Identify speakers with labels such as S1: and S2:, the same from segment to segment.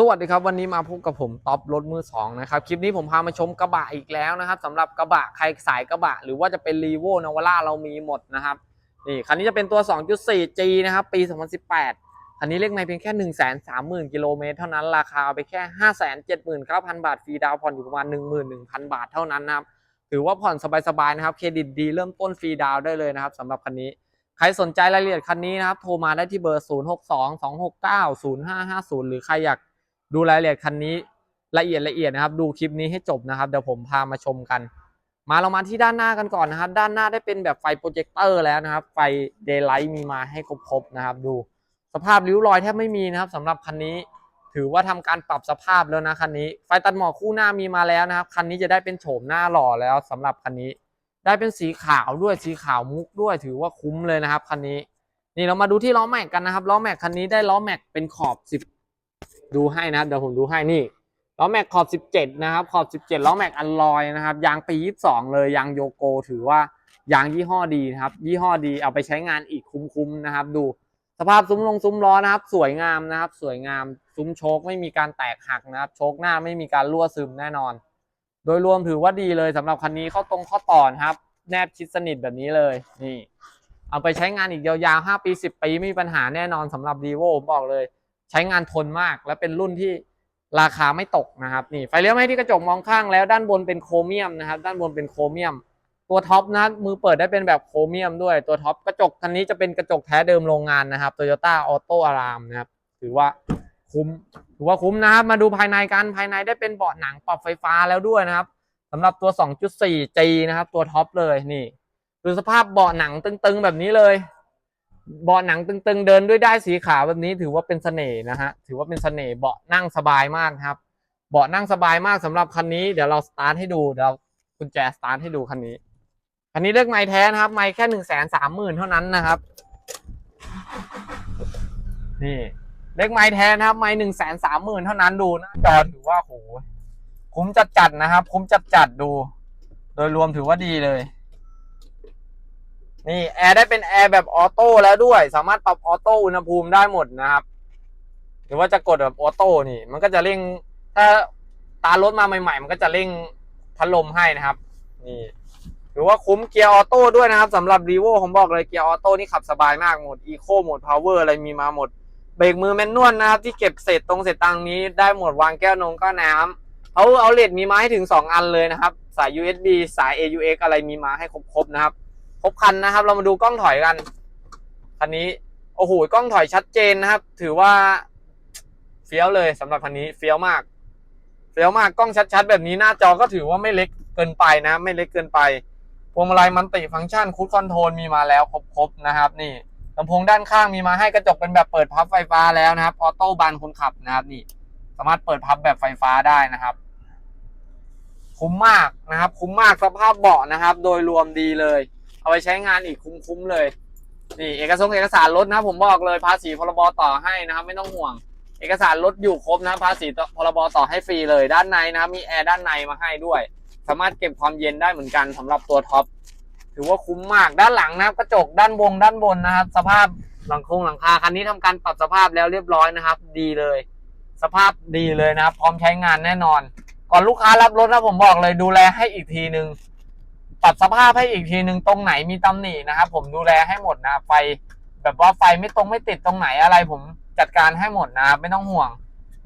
S1: สวัสดีครับวันนี้มาพบกับผมท็อปรถมือสองนะครับคลิปนี้ผมพามาชมกระบะอีกแล้วนะครับสำหรับกระบะใครสายกระบะ หรือว่าจะเป็นรีโวนาวาร่าเรามีหมดนะครับนี่คันนี้จะเป็นตัว 2.4G นะครับปี 2018 คันนี้เลขไม่เพียงแค่ 1 3 0 0 0 0กิโลเมตรเท่านั้นราคาเอาไปแค่ 579,000 บาทฟรีดาวผ่อนอยู่ประมาณ 11,000 บาทเท่านั้นนะครับถือว่าผ่อนสบายๆนะครับเครดิตดีเริ่มต้นฟรีดาวได้เลยนะครับสำหรับคันนี้ใครสนใจรายละเอียดคันนี้นะครับโทรมาได้ที่เบอร์ 0622690550 หรือใครอยาก ดูรายละเอียดคันนี้ละเอียดละเอียดนะครับ ดูคลิปนี้ให้จบนะครับเดี๋ยวผมพามาชมกัน มาเรามาที่ด้านหน้ากันก่อนนะครับ ด้านหน้าได้เป็นแบบไฟโปรเจคเตอร์แล้วนะครับ ไฟเดย์ไลท์มีมาให้ครบๆนะครับ ดูสภาพริ้วรอยแทบไม่มีนะครับสำหรับคันนี้ ถือว่าทำการปรับสภาพแล้วนะคันนี้ ไฟตัดหมอกคู่หน้ามีมาแล้วนะครับ คันนี้จะได้เป็นโฉมหน้าหล่อแล้วสำหรับคันนี้ ได้เป็นสีขาวด้วยสีขาวมุกด้วย ถือว่าคุ้มเลยนะครับคันนี้ นี่เรามาดูที่ล้อแม็กกันนะครับล้อแม็กคันนี้ได้ล้อแม็กเป็นขอบ10 ดูให้นะครับเดี๋ยวผมดูให้นี่ล้อแม็กขอบ 17 นะครับ ขอบ 17ล้อแม็กอัลลอยนะครับ ยางปี 22 เลย ยางโยโกถือว่ายางยี่ห้อดีนะครับ ยี่ห้อดีเอาไปใช้งานอีกคุ้มๆนะครับ ดูสภาพซุ้มลงซุ้มล้อนะครับ สวยงามนะครับ สวยงามซุ้มโชคไม่มีการแตกหักนะครับ โชคหน้าไม่มีการรั่วซึมแน่นอน โดยรวมถือว่าดีเลยสำหรับคันนี้เข้าตรงข้อต่อนะครับ แนบชิดสนิทแบบนี้เลยนี่ เอาไปใช้งานอีกยาวๆ 5 ปี 10 ปีไม่มีปัญหาแน่นอนสำหรับ r ีโวผมบอกเลย ใช้งานทนมาก และเป็นรุ่นที่ราคาไม่ตกนะครับนี่ไฟเลี้ยวไม่ที่กระจกมองข้างแล้วด้านบนเป็นโครเมียมนะครับ ด้านบนเป็นโครเมียม ตัวท็อปนะมือเปิดได้เป็นแบบโครเมียมด้วยตัวท็อปกระจกคันนี้จะเป็นกระจกแท้เดิมโรงงานนะครับ Toyota Auto Alarm นะครับถือว่าคุ้มถือว่าคุ้มนะครับ มาดูภายในกันภายในได้เป็นเบาะหนังปรับไฟฟ้าแล้วด้วยนะครับสำหรับตัว 2.4G นะครับ ตัวท็อปเลยนี่ดูสภาพเบาะหนังตึงๆแบบนี้เลย เบาะหนังตึงๆ เดินด้วยได้สีขาวแบบนี้ถือว่าเป็นเสน่ห์นะฮะถือว่าเป็นเสน่ห์เบาะนั่งสบายมากครับ เบาะนั่งสบายมากสำหรับคันนี้เดี๋ยวเราสตาร์ทให้ดูเดี๋ยวกุญแจสตาร์ทให้ดูคันนี้คันนี้เลือกไม้แท้นะครับ ไม้แค่หนึ่งแสนสามหมื่นเท่านั้นนะครับ นี่เลขไม้แท้นะครับ ไม้หนึ่งแสนสามหมื่นเท่านั้นดูหน้าจอถือว่าโหคุ้มจัดจัดๆนะครับ คุ้มจัดจัดๆดู โดยรวมถือว่าดีเลย นี่แอร์ได้เป็นแอร์แบบออโต้แล้วด้วย สามารถปรับออโต้อุณหภูมิได้หมดนะครับ หรือว่าจะกดแบบออโต้นี่ มันก็จะเร่ง ถ้าตารถมาใหม่ ๆ มันก็จะเร่งพัดลมให้นะครับ นี่ถือว่าคุ้มเกียร์ออโต้ด้วยนะครับสำหรับรีโวผมบอกเลยเกียร์ออโต้นี่ขับสบายมากหมดอีโคโหมดพาวเวอร์อะไรมีมาหมด เบรกมือแมนนวลนะครับ ที่เก็บเศษตรงเศษตังนี้ได้หมดวางแก้วนงก็น้ำเขาเอาเลดมีมาให้ถึง 2 อันเลยนะครับ สาย USB สาย AUX อะไรมีมาให้ครบๆนะครับ ครบคันนะครับ เรามาดูกล้องถอยกันคันนี้โอ้โหกล้องถอยชัดเจนนะครับ ถือว่าเฟี้ยวเลยสำหรับคันนี้เฟี้ยวมากเฟี้ยวมากกล้องชัดๆ แบบนี้หน้าจอก็ถือว่าไม่เล็กเกินไปนะ ไม่เล็กเกินไปพวงมาลัยมันติฟังก์ชันคูดคอนโทรลมีมาแล้วครบๆนะครับ นี่ลำโพงด้านข้างมีมาให้กระจกเป็นแบบเปิดพับไฟฟ้าแล้วนะครับออโต้บานคนขับนะครับ นี่ สามารถเปิดพับแบบไฟฟ้าได้นะครับ คุ้มมากนะครับ คุ้มมากสภาพเบาะนะครับ โดยรวมดีเลย เอาไปใช้งานอีกคุ้มๆเลย นี่เอกสารเอกสารรถนะผมบอกเลยภาษีพรบต่อให้นะครับ ไม่ต้องห่วง เอกสารรถอยู่ครบนะภาษีพรบต่อให้ฟรีเลย ด้านในนะครับมีแอร์ด้านในมาให้ด้วย สามารถเก็บความเย็นได้เหมือนกันสำหรับตัวท็อปถือว่าคุ้มมากด้านหลังนะครับกระจกด้านบนด้านบนนะครับ สภาพหลังคงหลังคาคันนี้ทำการปรับสภาพแล้วเรียบร้อยนะครับ ดีเลย สภาพดีเลยนะครับ พร้อมใช้งานแน่นอน ก่อนลูกค้ารับรถนะผมบอกเลยดูแลให้อีกทีหนึ่ง ปรับสภาพให้อีกทีหนึ่งตรงไหนมีตำหนินะครับผมดูแลให้หมดนะไฟแบบว่าไฟไม่ตรงไม่ติดตรงไหนอะไรผมจัดการให้หมดนะครับไม่ต้องห่วง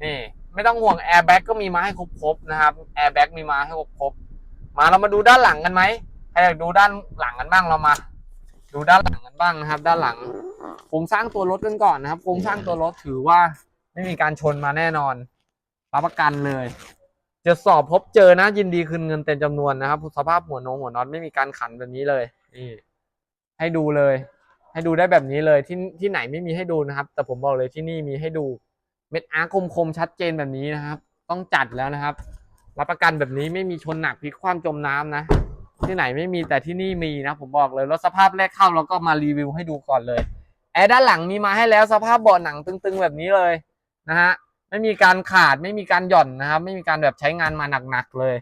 S1: นี่ไม่ต้องห่วงแอร์แบ็กก็มีมาให้ครบๆนะครับแอร์แบ็กมีมาให้ครบๆมาเรามาดูด้านหลังกันไหมใครอยากดูด้านหลังกันบ้างเรามา ดูด้านหลังกันบ้างนะครับ ด้านหลังโครงสร้างตัวรถกันก่อนนะครับโครงสร้างตัวรถถือว่าไม่มีการชนมาแน่นอนรับประกันเลย จะสอบพบเจอนะยินดีคืนเงินเต็มจำนวนนะครับสภาพหัวนงหัวน็อตไม่มีการขันแบบนี้เลยนี่ให้ดูเลย ให้ดูได้แบบนี้เลยที่ที่ไหนไม่มีให้ดูนะครับ แต่ผมบอกเลยที่นี่มีให้ดูเม็ดอาร์คมคมชัดเจนแบบนี้นะครับ ต้องจัดแล้วนะครับ รับประกันแบบนี้ไม่มีชนหนักพลิกคว่ำจมน้ำนะ ที่ไหนไม่มีแต่ที่นี่มีนะ ผมบอกเลยรถสภาพแรกเข้าเราก็มารีวิวให้ดูก่อนเลยแอร์ด้านหลังมีมาให้แล้วสภาพเบาะหนังตึงๆแบบนี้เลยนะฮะ ไม่มีการขาดไม่มีการหย่อนนะครับ ไม่มีการแบบใช้งานมาหนักๆเลย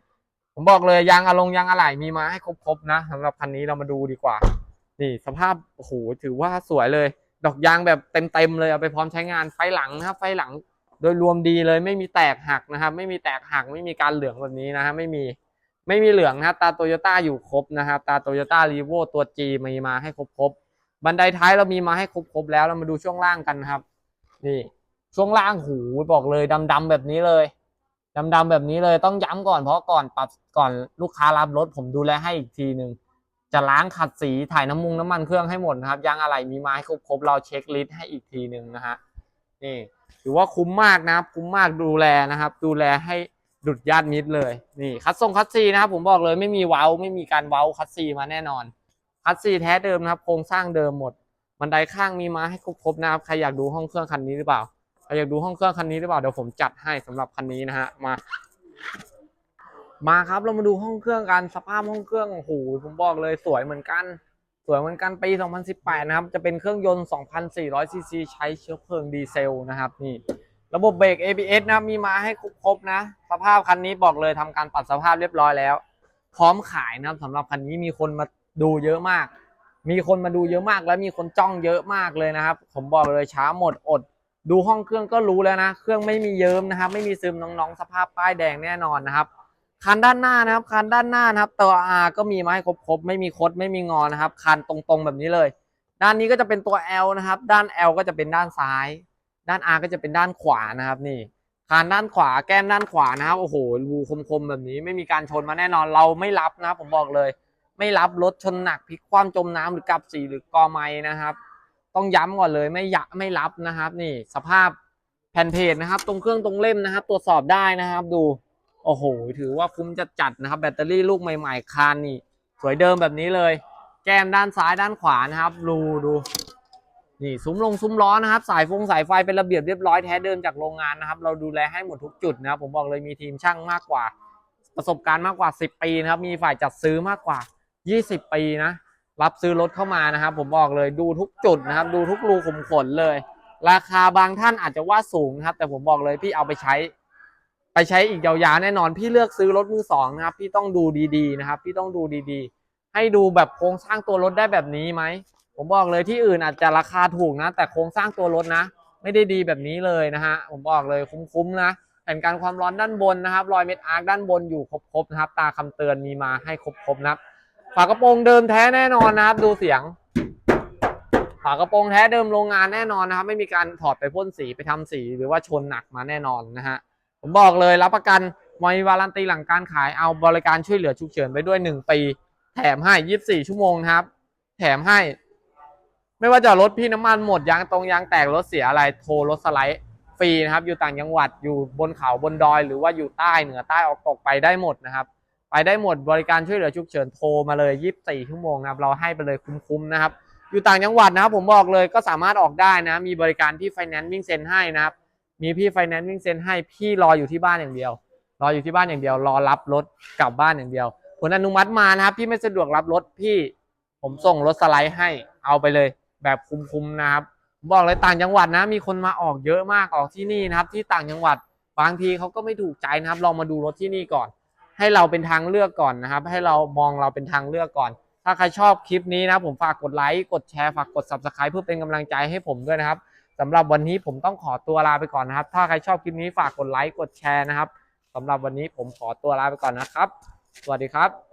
S1: ผมบอกเลยยางอะลงยางอะไหล่มีมาให้ครบๆนะสำหรับคันนี้เรามาดูดีกว่า นี่สภาพโอ้โหถือว่าสวยเลย ดอกยางแบบเต็มๆเลยเอาไปพร้อมใช้งานไฟหลังนะครับ ไฟหลังโดยรวมดีเลยไม่มีแตกหักนะครับ ไม่มีแตกหักไม่มีการเหลืองแบบนี้นะฮะไม่มีไม่มีเหลืองนะตาโตโยต้าอยู่ครบนะครับตาโตโยต้ารีโวตัว G มีมาให้ครบครบบันไดท้ายเรามีมาให้ครบครบแล้วเรามาดูช่วงล่างกันนะครับ นี่ ช่วงล่างหูบอกเลยดำๆแบบนี้เลยดำๆแบบนี้เลยต้องย้ำก่อนเพราะก่อนปรับก่อนลูกค้ารับรถผมดูแลให้อีกทีหนึ่งจะล้างขัดสีถ่ายน้ำมุงน้ำมันเครื่องให้หมดนะครับยางอะไรมีมาให้ครบๆเราเช็คลิสต์ให้อีกทีหนึ่งนะฮะนี่ถือว่าคุ้มมากนะครับ คุ้มมากดูแลนะครับ ดูแลให้ดุดญาติมิตรเลยนี่คัดทรงคัดซีนะครับผมบอกเลยไม่มีเว้าไม่มีการเว้าคัดซีมาแน่นอน คัดซีแท้เดิมนะครับโครงสร้างเดิมหมดบันไดข้างมีมาให้ครบๆนะครับใครอยากดูห้องเครื่องคันนี้หรือเปล่า อยากดูห้องเครื่องคันนี้หรือเปล่าเดี๋ยวผมจัดให้สำหรับคันนี้นะฮะมา มาครับเรามาดูห้องเครื่องกันสภาพห้องเครื่องโอ้โหผมบอกเลยสวยเหมือนกัน สวยเหมือนกันปี 2018 นะครับ จะเป็นเครื่องยนต์ 2,400 ซีซีใช้เชื้อเพลิงดีเซลนะครับนี่ระบบเบรก ABS นะมีมาให้ครบนะ สภาพคันนี้บอกเลยทำการปรับสภาพเรียบร้อยแล้ว พร้อมขายนะครับสำหรับคันนี้มีคนมาดูเยอะมาก มีคนมาดูเยอะมาก และมีคนจ้องเยอะมากเลยนะครับ ผมบอกเลยช้าหมดอด ดูห้องเครื่องก็รู้แล้วนะ เครื่องไม่มีเยิ้มนะครับ ไม่มีซึมน้องๆ สภาพป้ายแดงแน่นอนนะครับ คันด้านหน้านะครับ คันด้านหน้านะครับตัว R ก็มีมาให้ครบๆ ไม่มีคดไม่มีงอนะครับ คันตรงๆแบบนี้เลย ด้านนี้ก็จะเป็นตัว L นะครับ ด้าน L ก็จะเป็นด้านซ้าย ด้าน R ก็จะเป็นด้านขวานะครับ นี่คานด้านขวาแก้มด้านขวานะครับ โอ้โหรูคมๆแบบนี้ไม่มีการชนมาแน่นอน เราไม่รับนะครับผมบอกเลย ไม่รับรถชนหนักพลิกคว่ำจมน้ำหรือกลับสีหรือกอไม้นะครับ ต้องย้ำก่อนเลยไม่ยะไม่รับนะครับ นี่สภาพแผ่นเพจนะครับ ตรงเครื่องตรงเล่มนะครับ ตรวจสอบได้นะครับ ดูโอ้โหถือว่าคุ้มจัดจัดนะครับ แบตเตอรี่ลูกใหม่ ๆคานนี่ สวยเดิมแบบนี้เลย แก้มด้านซ้ายด้านขวานะครับรูดูนี่ซุ้มลงซุ้มล้อนะครับ สายฟงสายไฟเป็นระเบียบเรียบร้อยแท้เดิมจากโรงงานนะครับ เราดูแลให้หมดทุกจุดนะครับผมบอกเลยมีทีมช่างมากกว่า ประสบการณ์มากกว่า 10 ปีนะครับ มีฝ่ายจัดซื้อมากกว่า 20 ปีนะ รับซื้อรถเข้ามานะครับ ผมบอกเลยดูทุกจุดนะครับ ดูทุกรูขุมขนเลย ราคาบางท่านอาจจะว่าสูงนะครับ แต่ผมบอกเลยพี่เอาไปใช้ ไปใช้อีกยาวๆแน่นอน พี่เลือกซื้อรถมือสองนะครับ พี่ต้องดูดีๆนะครับ พี่ต้องดูดีๆ ให้ดูแบบโครงสร้างตัวรถได้แบบนี้ไหมผมบอกเลยที่อื่นอาจจะราคาถูกนะ แต่โครงสร้างตัวรถนะ ไม่ได้ดีแบบนี้เลยนะฮะผมบอกเลยคุ้มๆนะแผ่นการความร้อนด้านบนนะครับรอยเม็ดอาร์คด้านบนอยู่ครบๆนะครับ ตาคำเตือนมีมาให้ครบๆนะครับ ฝากระโปรงเดิมแท้แน่นอนนะครับ ดูเสียง ฝากระโปรงแท้เดิมโรงงานแน่นอนนะครับ ไม่มีการถอดไปพ่นสีไปทำสีหรือว่าชนหนักมาแน่นอนนะฮะผมบอกเลยรับประกันมีวารันตีหลังการขายเอาบริการช่วยเหลือฉุกเฉินไปด้วย 1 ปี แถมให้ 24 ชั่วโมงนะครับ แถมให้ ไม่ว่าจะรถพี่น้ำมันหมดยางตรงยางแตกรถเสียอะไรโทรรถสไลด์ฟรีนะครับ อยู่ต่างจังหวัดอยู่บนเขาบนดอย หรือว่าอยู่ใต้เหนือใต้ออกตกไปได้หมดนะครับ ไปได้หมดบริการช่วยเหลือฉุกเฉินโทรมาเลย 24 ชั่วโมงนะครับเราให้ไปเลยคุ้มๆนะครับ อยู่ต่างจังหวัดนะครับผมบอกเลยก็สามารถออกได้นะ มีบริการที่ไฟแนนซ์วิ่งเซ็นให้นะครับ มีพี่ไฟแนนซ์วิ่งเซ็นให้พี่รออยู่ที่บ้านอย่างเดียว รออยู่ที่บ้านอย่างเดียว รอรับรถกลับบ้านอย่างเดียว ผลอนุมัติมานะครับพี่ไม่สะดวกรับรถพี่ ผมส่งรถสไลด์ให้เอาไปเลย แบบคุ้มๆนะครับบอกเลยต่างจังหวัดนะ มีคนมาออกเยอะมากออกที่นี่นะครับ ที่ต่างจังหวัดบางทีเขาก็ไม่ถูกใจนะครับลองมาดูรถที่นี่ก่อน ให้เราเป็นทางเลือกก่อนนะครับ ให้เรามองเราเป็นทางเลือกก่อน ถ้าใครชอบคลิปนี้นะผมฝากกดไลค์กดแชร์ฝากกด subscribe เพื่อเป็นกำลังใจให้ผมด้วยนะครับสำหรับวันนี้ผมต้องขอตัวลาไปก่อนนะครับ ถ้าใครชอบคลิปนี้ฝากกดไลค์กดแชร์นะครับสำหรับวันนี้ผมขอตัวลาไปก่อนนะครับ สวัสดีครับ